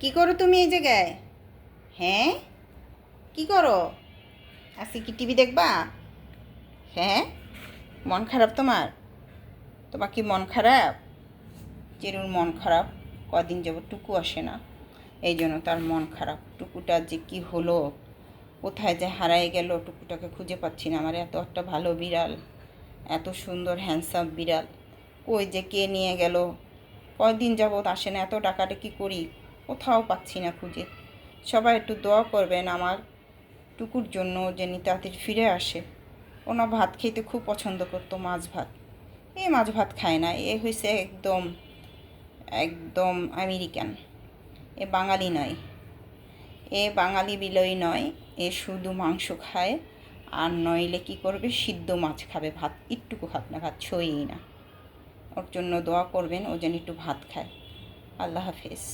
কি করো তুমি এই জায়গায়? হ্যাঁ? কি করো? আজকে কি টিভি দেখবা? হ্যাঁ? মন খারাপ তোমার? তোমার কি মন খারাপ? চেরুর মন খারাপ, কদিন যাব টুকু আসে না। এই জন্য তার মন খারাপ। টুকুটা যে কি হলো? কোথায় যে হারায় গেল? টুকুটাকে খুঁজে পাচ্ছি না। আমার এত একটা ভালো বিড়াল, এত সুন্দর হ্যান্ডসাম বিড়াল। কই যে কে নিয়ে গেল? কয়দিন যাবৎ আসে না। এত টাকাটা কি করি। কোথাও পাচ্ছি না খুঁজে। সবাই একটু দোয়া করবেন আমার টুকুর জন্য যে তাড়াতাড়ি ফিরে আসে। ওনা ভাত খেতে খুব পছন্দ করতো, মাছ ভাত। এ মাছ ভাত খায় না, এ হয়েছে একদম একদম আমেরিকান। এ বাঙালি নয়। এ বাঙালি বিলই নয়, এ শুধু মাংস খায়, আর নইলে কি করবে, সিদ্ধ মাছ খাবে ভাত একটুকু খাবে না, ভাত ছইই না। ওর জন্য দোয়া করবেন, ও যেন একটু ভাত খায়। আল্লাহ হাফেজ।